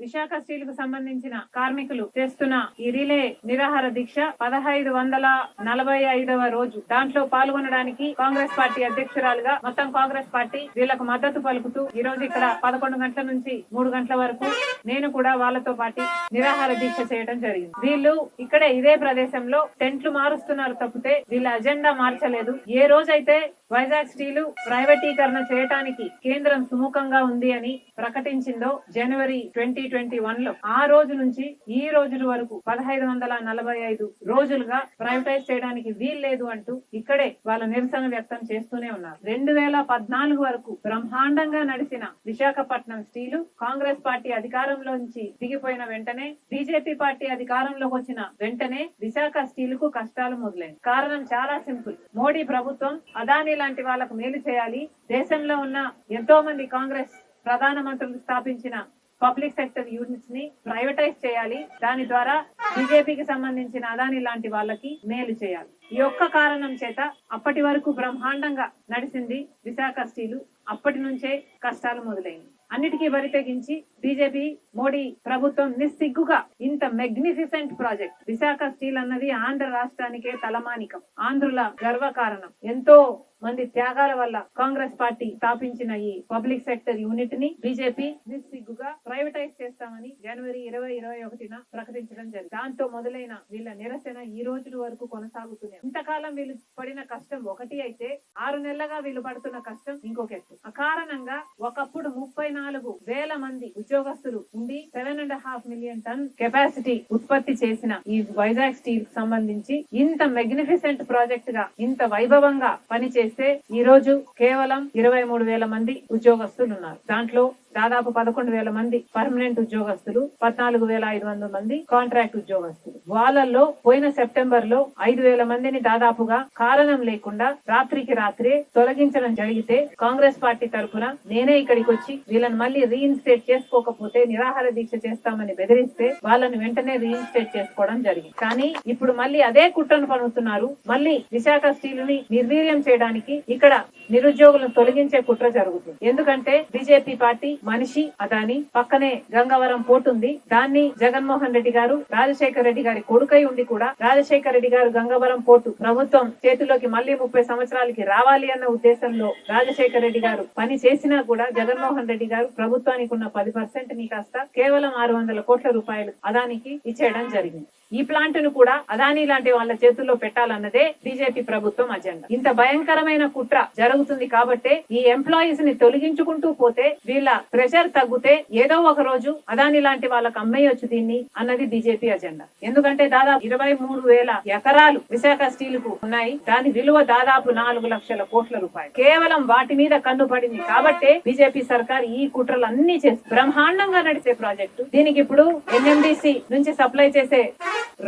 విశాఖ స్టీల్కు సంబంధించిన కార్మికులు చేస్తున్న ఈ రిలే నిరాహార దీక్ష పదహైదు వందల నలభై ఐదవ రోజు. దాంట్లో పాల్గొనడానికి కాంగ్రెస్ పార్టీ అధ్యక్షురాలుగా మొత్తం కాంగ్రెస్ పార్టీ వీళ్ళకు మద్దతు పలుకుతూ ఈ రోజు ఇక్కడ పదకొండు గంటల నుంచి మూడు గంటల వరకు నేను కూడా వాళ్ళతో పాటు నిరాహార దీక్ష చేయడం జరిగింది. వీళ్ళు ఇక్కడే ఇదే ప్రదేశంలో టెంట్లు మారుస్తున్నారు తప్పితే వీళ్ళ అజెండా మార్చలేదు. ఏ రోజైతే వైజాగ్ స్టీలు ప్రైవేటీకరణ చేయటానికి కేంద్రం సుముఖంగా ఉంది అని ప్రకటించిందో జనవరి ట్వంటీ ట్వంటీ వన్లో ఆ రోజు నుంచి ఈ రోజుల వరకు పదహైదు వందల నలభై ఐదు రోజులుగా ప్రైవేటైజ్ చేయడానికి వీల్లేదు అంటూ ఇక్కడే వాళ్ళ నిరసన వ్యక్తం చేస్తూనే ఉన్నారు. రెండు వేల పద్నాలుగు వరకు బ్రహ్మాండంగా నడిచిన విశాఖపట్నం స్టీలు కాంగ్రెస్ పార్టీ అధికారంలోంచి దిగిపోయిన వెంటనే బీజేపీ పార్టీ అధికారంలోకి వచ్చిన వెంటనే విశాఖ స్టీల్కు కష్టాలు మొదలైంది. కారణం చాలా సింపుల్. మోడీ ప్రభుత్వం అదాని లాంటి వాళ్ళకు మేలు చేయాలి. దేశంలో ఉన్న ఎంతో మంది కాంగ్రెస్ ప్రధాన మంత్రులు స్థాపించిన పబ్లిక్ సెక్టర్ యూనిట్స్ని ప్రైవేటైజ్ చేయాలి. దాని ద్వారా బీజేపీకి సంబంధించిన అదాని లాంటి వాళ్ళకి మేలు చేయాలి. ఈ ఒక్క కారణం చేత అప్పటి వరకు బ్రహ్మాండంగా నడిచింది విశాఖ స్టీలు. అప్పటి నుంచే కష్టాలు మొదలైంది అన్నిటికీ బరి తెగించి బీజేపీ మోడీ ప్రభుత్వం నిస్సిగ్గుగా ఇంత మెగ్నిఫిసెంట్ ప్రాజెక్ట్ విశాఖ స్టీల్ అన్నది ఆంధ్ర రాష్ట్రానికే తలమానికం. ఆంధ్రుల గర్వకారణం. ఎంతో మంది త్యాగాల వల్ల కాంగ్రెస్ పార్టీ స్థాపించిన ఈ పబ్లిక్ సెక్టర్ యూనిట్ని బీజేపీ నిస్సిగ్గుగా ప్రైవేటైజ్ చేస్తామని జనవరి ఇరవై ఇరవై ఒకటిన ప్రకటించడం జరిగింది. దాంతో మొదలైన వీళ్ళ నిరసన ఈ రోజుల వరకు కొనసాగుతుంది ఇంతకాలం వీళ్ళు పడిన కష్టం ఒకటి అయితే ఆరు నెలలుగా వీళ్ళు పడుతున్న కష్టం ఇంకొక ఎత్తు. ఆ కారణంగా ఒకప్పుడు ముప్పై నాలుగు వేల మంది ఉద్యోగస్తులు ఉండి seven and half million ton capacity ఉత్పత్తి చేసిన ఈ వైజాగ్ స్టీల్కి సంబంధించి ఇంత మెగ్నిఫిసెంట్ ప్రాజెక్ట్గా ఇంత వైభవంగా పనిచేస్తే ఈ రోజు కేవలం ఇరవై మూడు వేల మంది ఉద్యోగస్తులు ఉన్నారు. దాంట్లో దాదాపు పదకొండు వేల మంది పర్మనెంట్ ఉద్యోగస్తులు పద్నాలుగు వేల ఐదు వందల మంది కాంట్రాక్ట్ ఉద్యోగస్తులు. వాళ్ళల్లో పోయిన సెప్టెంబర్లో ఐదు వేల మందిని దాదాపుగా కారణం లేకుండా రాత్రికి రాత్రే తొలగించడం జరిగితే కాంగ్రెస్ పార్టీ తరఫున నేనే ఇక్కడికి వచ్చి వీళ్ళని మళ్ళీ రీఇన్స్టేట్ చేసుకోకపోతే నిరాహార దీక్ష చేస్తామని బెదిరిస్తే వాళ్ళని వెంటనే రీఇన్స్టేట్ చేసుకోవడం జరిగింది. కానీ ఇప్పుడు మళ్ళీ అదే కుట్రను పనుతున్నారు మళ్ళీ విశాఖ స్టీల్ని నిర్వీర్యం చేయడానికి ఇక్కడ నిరుద్యోగులను తొలగించే కుట్ర జరుగుతుంది. ఎందుకంటే బీజేపీ పార్టీ మనిషి అదాని పక్కనే గంగవరం పోటుంది. ఉంది దాన్ని జగన్మోహన్ రెడ్డి గారు రాజశేఖర రెడ్డి గారి కొడుకై ఉండి కూడా రాజశేఖర రెడ్డి గారు గంగవరం పోర్టు ప్రభుత్వం చేతిలోకి మళ్ళీ ముప్పై సంవత్సరాలకి రావాలి అన్న ఉద్దేశంలో రాజశేఖర రెడ్డి గారు పని చేసినా కూడా జగన్మోహన్ రెడ్డి గారు ప్రభుత్వానికి ఉన్న పది పర్సెంట్ని కాస్త కేవలం ఆరు వందల కోట్ల రూపాయలు అదానికి ఇచ్చేయడం జరిగింది. ఈ ప్లాంట్ను కూడా అదానీ లాంటి వాళ్ళ చేతుల్లో పెట్టాలన్నదే బీజేపీ ప్రభుత్వం అజెండా. ఇంత భయంకరమైన కుట్ర జరుగుతుంది కాబట్టే ఈ ఎంప్లాయీస్ని తొలగించుకుంటూ పోతే వీళ్ళ ప్రెషర్ తగ్గితే ఏదో ఒక రోజు అదాని లాంటి వాళ్ళకి అమ్మేయొచ్చు దీన్ని అన్నది బీజేపీ అజెండా. ఎందుకంటే దాదాపు ఇరవై మూడు వేల ఎకరాలు విశాఖ స్టీల్కు ఉన్నాయి. దాని విలువ దాదాపు నాలుగు లక్షల కోట్ల రూపాయలు. కేవలం వాటి మీద కన్ను పడింది కాబట్టే బీజేపీ సర్కార్ ఈ కుట్రలు అన్ని చేసి బ్రహ్మాండంగా నడిచే ప్రాజెక్టు. దీనికి ఇప్పుడు ఎన్ఎండిసి నుంచి సప్లై చేసే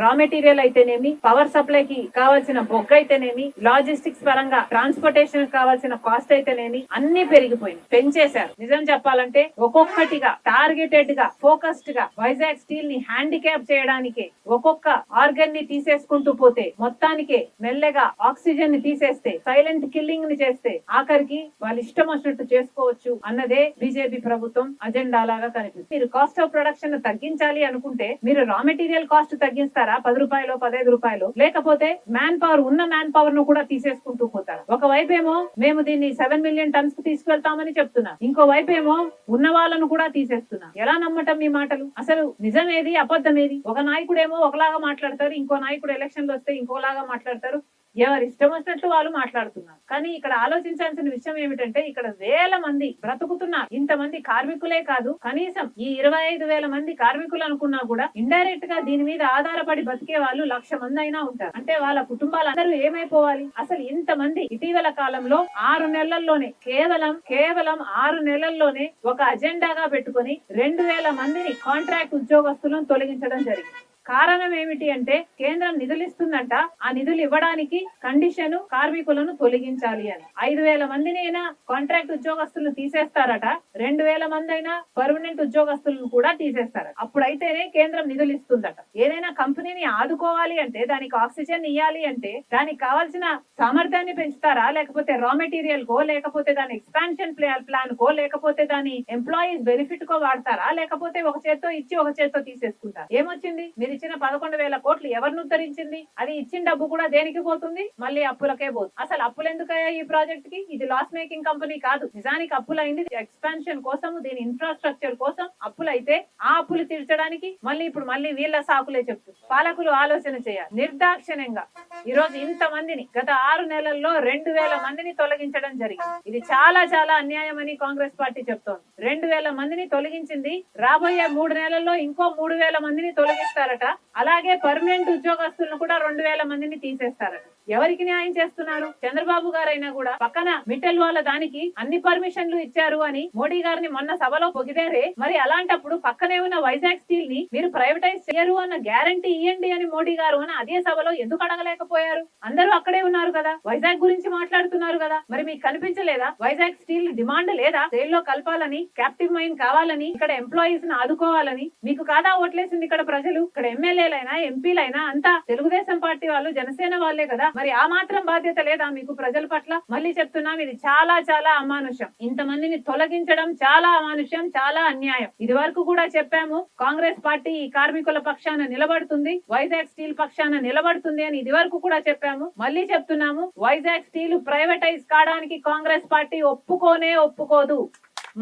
రా మెటీరియల్ అయితేనేమి పవర్ సప్లై కి కావాల్సిన బొగ్గ అయితేనేమి లాజిస్టిక్స్ పరంగా ట్రాన్స్పోర్టేషన్ కావాల్సిన కాస్ట్ అయితేనేమి అన్ని పెరిగిపోయింది పెంచేశారు. నిజం చెప్పాలంటే ఒక్కొక్కటిగా టార్గెటెడ్గా ఫోకస్డ్గా వైజాగ్ స్టీల్ని హ్యాండిక్యాప్ చేయడానికే ఒక్కొక్క ఆర్గన్ని తీసేసుకుంటూ పోతే మొత్తానికే మెల్లగా ఆక్సిజన్ని తీసేస్తే సైలెంట్ కిల్లింగ్ని చేస్తే ఆఖరికి వాళ్ళు ఇష్టం వచ్చినట్టు చేసుకోవచ్చు అన్నదే బీజేపీ ప్రభుత్వం అజెండా లాగా కనిపిస్తుంది. మీరు కాస్ట్ ఆఫ్ ప్రొడక్షన్ తగ్గించాలి అనుకుంటే మీరు రా మెటీరియల్ కాస్ట్ తగ్గి తగ్గిస్తారా? పది రూపాయలు పదహైదు రూపాయలు? లేకపోతే మ్యాన్ పవర్ ఉన్న మ్యాన్ పవర్ను కూడా తీసేసుకుంటూ పోతారు? ఒకవైపు ఏమో మేము దీన్ని సెవెన్ మిలియన్ టన్స్కు తీసుకెళ్తామని చెప్తున్నా. ఇంకోవైపు ఏమో ఉన్న వాళ్ళను కూడా తీసేస్తున్నా. ఎలా నమ్మటం మీ మాటలు? అసలు నిజమేది అబద్ధమేది? ఒక నాయకుడేమో ఒకలాగా మాట్లాడతారు ఇంకో నాయకుడు ఎలక్షన్లు వస్తే ఇంకోలాగా మాట్లాడతారు. ఎవరి ఇష్టం వచ్చినట్లు వాళ్ళు మాట్లాడుతున్నారు. కానీ ఇక్కడ ఆలోచించాల్సిన విషయం ఏమిటంటే ఇక్కడ వేల మంది బ్రతుకుతున్నారు. ఇంతమంది కార్మికులే కాదు కనీసం ఈ ఇరవై ఐదు వేల మంది కార్మికులు అనుకున్నా కూడా ఇండైరెక్ట్గా దీని మీద ఆధారపడి బతికే వాళ్ళు లక్ష మంది అయినా ఉంటారు. అంటే వాళ్ళ కుటుంబాలందరూ ఏమైపోవాలి? అసలు ఇంతమంది ఇటీవల కాలంలో ఆరు నెలల్లోనే కేవలం కేవలం ఆరు నెలల్లోనే ఒక అజెండాగా పెట్టుకొని రెండు వేల మందిని కాంట్రాక్ట్ ఉద్యోగస్తులను తొలగించడం జరిగింది. కారణం ఏమిటి అంటే కేంద్రం నిధులు ఇస్తుందంట ఆ నిధులు ఇవ్వడానికి కండిషన్ కార్మికులను తొలగించాలి అని. ఐదు వేల మందిని అయినా కాంట్రాక్ట్ ఉద్యోగస్తులను తీసేస్తారట రెండు వేల మంది అయినా పర్మనెంట్ ఉద్యోగస్తులను కూడా తీసేస్తారట. అప్పుడైతేనే కేంద్రం నిధులు ఇస్తుందట ఏదైనా కంపెనీని ఆదుకోవాలి అంటే దానికి ఆక్సిజన్ ఇవ్వాలి అంటే దానికి కావాల్సిన సామర్థ్యాన్ని పెంచుతారా? లేకపోతే రా మెటీరియల్ కో లేకపోతే దాని ఎక్స్పాన్షన్ ప్లాన్ కో లేకపోతే దాని ఎంప్లాయీస్ బెనిఫిట్ కో వాడతారా? లేకపోతే ఒక చేత్తో ఇచ్చి ఒక చేత్తో తీసేసుకుంటారు? ఏమొచ్చింది? మీరు ఇచ్చిన పదకొండు వేల కోట్లు ఎవరిని ఉద్ధరించింది? అది ఇచ్చిన డబ్బు కూడా దేనికి పోతుంది? మళ్ళీ అప్పులకే పోతుంది. అసలు అప్పులు ఎందుకయ్యా ఈ ప్రాజెక్ట్కి? ఇది లాస్ మేకింగ్ కంపెనీ కాదు. నిజానికి అప్పులైంది. ఎక్స్పాన్షన్ కోసం దీని ఇన్ఫ్రాస్ట్రక్చర్ కోసం అప్పులైతే ఆ అప్పులు తీర్చడానికి మళ్ళీ ఇప్పుడు మళ్ళీ వీళ్ళ సాకులే చెప్తారు పాలకులు ఆలోచన చేయాలి. నిర్దాక్షిణ్యంగా. ఈ రోజు ఇంత మందిని గత ఆరు నెలల్లో రెండు వేల మందిని తొలగించడం జరిగింది. ఇది చాలా చాలా అన్యాయమని కాంగ్రెస్ పార్టీ చెప్తోంది. రెండు వేల మందిని తొలగించింది రాబోయే మూడు నెలల్లో ఇంకో మూడు వేల మందిని తొలగిస్తారట. అలాగే పర్మనెంట్ ఉద్యోగస్తులను కూడా రెండు వేల మందిని తీసేస్తారట. ఎవరికి న్యాయం చేస్తున్నారు? చంద్రబాబు గారైనా కూడా. పక్కన మిట్టల్ వాళ్ళ దానికి అన్ని పర్మిషన్లు ఇచ్చారు అని మోడీ గారిని మొన్న సభలో పొగిదారే మరి అలాంటప్పుడు పక్కనే ఉన్న వైజాగ్ స్టీల్ని మీరు ప్రైవేటైజ్ చేయరు అన్న గ్యారంటీ ఇవ్వండి అని మోడీ గారు అని అదే సభలో ఎందుకు అడగలేకపోయారు? అందరూ అక్కడే ఉన్నారు కదా. వైజాగ్ గురించి మాట్లాడుతున్నారు కదా. మరి మీకు కనిపించలేదా? వైజాగ్ స్టీల్ డిమాండ్ లేదా? జైల్లో కలపాలని క్యాప్టివ్ మైన్ కావాలని ఇక్కడ ఎంప్లాయీస్ని ఆదుకోవాలని. మీకు కాదా ఓట్లేసింది ఇక్కడ ప్రజలు? ఇక్కడ ఎమ్మెల్యేలైనా ఎంపీలైనా అంతా తెలుగుదేశం పార్టీ వాళ్ళు జనసేన వాళ్ళే కదా. మరి ఆ మాత్రం బాధ్యత లేదా మీకు ప్రజల పట్ల? మళ్ళీ చెప్తున్నాం ఇది చాలా చాలా అమానుషం ఇంతమందిని తొలగించడం చాలా అమానుషం చాలా అన్యాయం. ఇది వరకు కూడా చెప్పాము కాంగ్రెస్ పార్టీ ఈ కార్మికుల పక్షాన నిలబడుతుంది వైజాగ్ స్టీల్ పక్షాన నిలబడుతుంది అని ఇది వరకు కూడా చెప్పాము. మళ్ళీ చెప్తున్నాము వైజాగ్ స్టీల్ ప్రైవేటైజ్ కావడానికి కాంగ్రెస్ పార్టీ ఒప్పుకోనే ఒప్పుకోదు.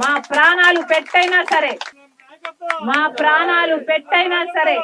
మా ప్రాణాలు పెట్టైనా సరే. మా ప్రాణాలు పెట్టైనా సరే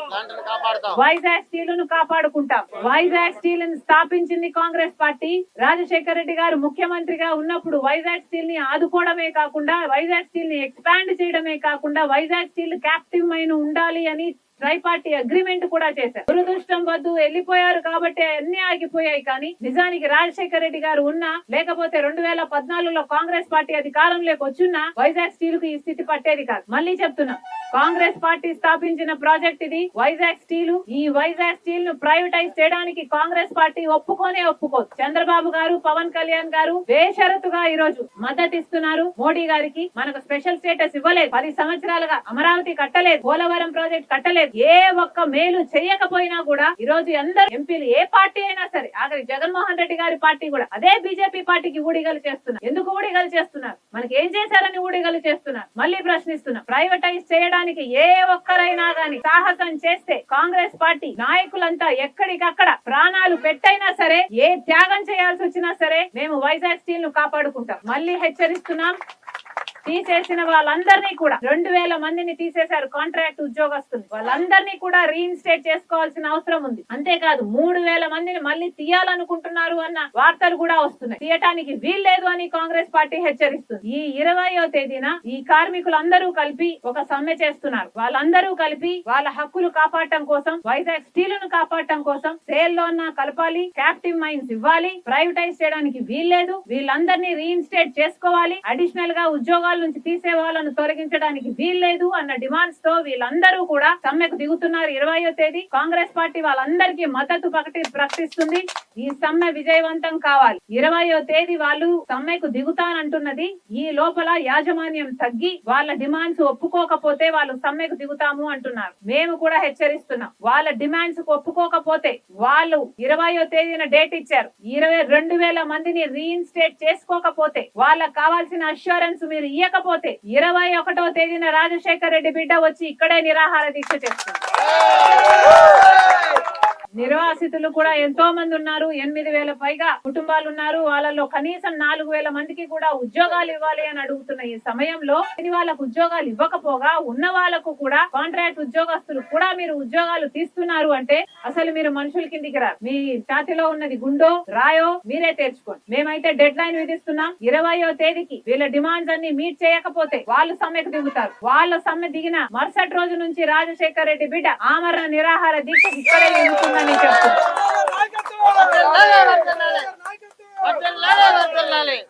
వైజాగ్ స్టీల్ను కాపాడుకుంటాం. వైజాగ్ స్టీల్ని స్థాపించింది కాంగ్రెస్ పార్టీ. రాజశేఖర రెడ్డి గారు ముఖ్యమంత్రిగా ఉన్నప్పుడు వైజాగ్ స్టీల్ని ఆదుకోవడమే కాకుండా వైజాగ్ స్టీల్ని ఎక్స్పాండ్ చేయడమే కాకుండా వైజాగ్ స్టీల్ క్యాప్టివ్ అయిన ఉండాలి అని ట్రై పార్టీ అగ్రిమెంట్ కూడా చేశారు. దురదృష్టం వద్దు వెళ్ళిపోయారు కాబట్టి అన్ని ఆగిపోయాయి కానీ నిజానికి రాజశేఖర రెడ్డి గారు ఉన్నా లేకపోతే రెండు వేల పద్నాలుగులో కాంగ్రెస్ పార్టీ అధికారంలోకి వచ్చున్నా వైజాగ్ స్టీల్కు ఈ స్థితి పట్టేది కాదు. మళ్ళీ చెప్తున్నా. కాంగ్రెస్ పార్టీ స్థాపించిన ప్రాజెక్ట్ ఇది. వైజాగ్ స్టీల్. ఈ వైజాగ్ స్టీల్ను ప్రైవేటైజ్ చేయడానికి కాంగ్రెస్ పార్టీ ఒప్పుకోనే ఒప్పుకోదు. చంద్రబాబు గారు పవన్ కళ్యాణ్ గారు బేషరతుగా ఈ రోజు మద్దతు ఇస్తున్నారు. మోడీ గారికి మనకు స్పెషల్ స్టేటస్ ఇవ్వలేదు. పది సంవత్సరాలుగా అమరావతి కట్టలేదు. పోలవరం ప్రాజెక్ట్ కట్టలేదు. ఏ ఒక్క మేలు చేయకపోయినా కూడా ఈ రోజు అందరు ఎంపీలు ఏ పార్టీ అయినా సరే ఆఖరి జగన్మోహన్ రెడ్డి గారి పార్టీ కూడా అదే బీజేపీ పార్టీకి ఊడిగలు చేస్తున్నారు. ఎందుకు ఊడిగలు చేస్తున్నారు? మనకి ఏం చేశారని ఊడిగలు చేస్తున్నారు? మళ్ళీ ప్రశ్నిస్తున్నారు ప్రైవేటైజ్ చేయడానికి ఏ ఒక్కరైనా గాని సాహసం చేస్తే కాంగ్రెస్ పార్టీ నాయకులంతా ఎక్కడికక్కడ ప్రాణాలు పెట్టైనా సరే ఏ త్యాగం చేయాల్సి వచ్చినా సరే మేము వైజాగ్ స్టీల్ను కాపాడుకుంటాం. మళ్ళీ హెచ్చరిస్తున్నాం. తీసేసిన వాళ్ళందరినీ కూడా రెండు వేల మందిని తీసేశారు కాంట్రాక్ట్ ఉద్యోగస్తులు వాళ్ళందరినీ కూడా రీఇన్స్టేట్ చేసుకోవాల్సిన అవసరం ఉంది. అంతేకాదు మూడు వేల మందిని మళ్ళీ తీయాలనుకుంటున్నారు అన్న వార్తలు కూడా వస్తున్నాయి. తీయటానికి వీల్లేదు అని కాంగ్రెస్ పార్టీ హెచ్చరిస్తుంది. ఈ ఇరవయో తేదీన ఈ కార్మికులందరూ కలిపి ఒక సమ్మె చేస్తున్నారు. వాళ్ళందరూ కలిపి వాళ్ళ హక్కులు కాపాడటం కోసం వైజాగ్ స్టీల్ను కాపాడటం కోసం సేల్లో కలపాలి క్యాప్టివ్ మైన్స్ ఇవ్వాలి ప్రైవేటైజ్ చేయడానికి వీల్లేదు. వీళ్ళందరినీ రీఇన్స్టేట్ చేసుకోవాలి. అడిషనల్గా ఉద్యోగాలు నుంచి తీసే వాళ్ళను తొలగించడానికి వీల్లేదు అన్న డిమాండ్స్తో వీళ్ళందరూ కూడా సమ్మెకు దిగుతున్నారు. ఇరవయో తేదీ కాంగ్రెస్ పార్టీ వాళ్ళందరికీ మద్దతు ప్రకటి ప్రకటిస్తుంది. ఈ సమ్మె విజయవంతం కావాలి. ఇరవయో తేదీ వాళ్ళు సమ్మెకు దిగుతానంటున్నది. ఈ లోపల యాజమాన్యం తగ్గి వాళ్ళ డిమాండ్స్ ఒప్పుకోకపోతే వాళ్ళు సమ్మెకు దిగుతాము అంటున్నారు. మేము కూడా హెచ్చరిస్తున్నాం. వాళ్ళ డిమాండ్స్ ఒప్పుకోకపోతే వాళ్ళు ఇరవయో తేదీన డేట్ ఇచ్చారు. ఇరవై రెండు వేల మందిని రీఇన్స్టేట్ చేసుకోకపోతే వాళ్ళకి కావాల్సిన అష్యూరెన్స్ మీరు ఇవ్వకపోతే ఇరవై ఒకటో తేదీన రాజశేఖర్ రెడ్డి బిడ్డ వచ్చి ఇక్కడే నిరాహార దీక్ష చేస్తుంది. నిర్వాసితులు కూడా ఎంతో మంది ఉన్నారు ఎనిమిది వేల పైగా కుటుంబాలు ఉన్నారు. వాళ్ళలో కనీసం నాలుగు వేల మందికి కూడా ఉద్యోగాలు ఇవ్వాలి అని అడుగుతున్న ఈ సమయంలో వాళ్ళకు ఉద్యోగాలు ఇవ్వకపోగా ఉన్న వాళ్ళకు కూడా కాంట్రాక్ట్ ఉద్యోగస్తులు కూడా మీరు ఉద్యోగాలు తీస్తున్నారు అంటే అసలు మీరు మనుషుల కిందికి రారు మీ ఛాతిలో ఉన్నది గుండో రాయో మీరే తెరుచుకోండి. మేమైతే డెడ్ లైన్ విధిస్తున్నాం. ఇరవయో తేదీకి వీళ్ళ డిమాండ్స్ అన్ని మీట్ చేయకపోతే వాళ్ళు సమ్మెకు దిగుతారు. వాళ్ళ సమ్మె దిగిన మరుసటి రోజు నుంచి రాజశేఖర్ రెడ్డి బిడ్డ ఆమరణ నిరాహార దీక్ష ఇక్కడే చెప్తున్నారు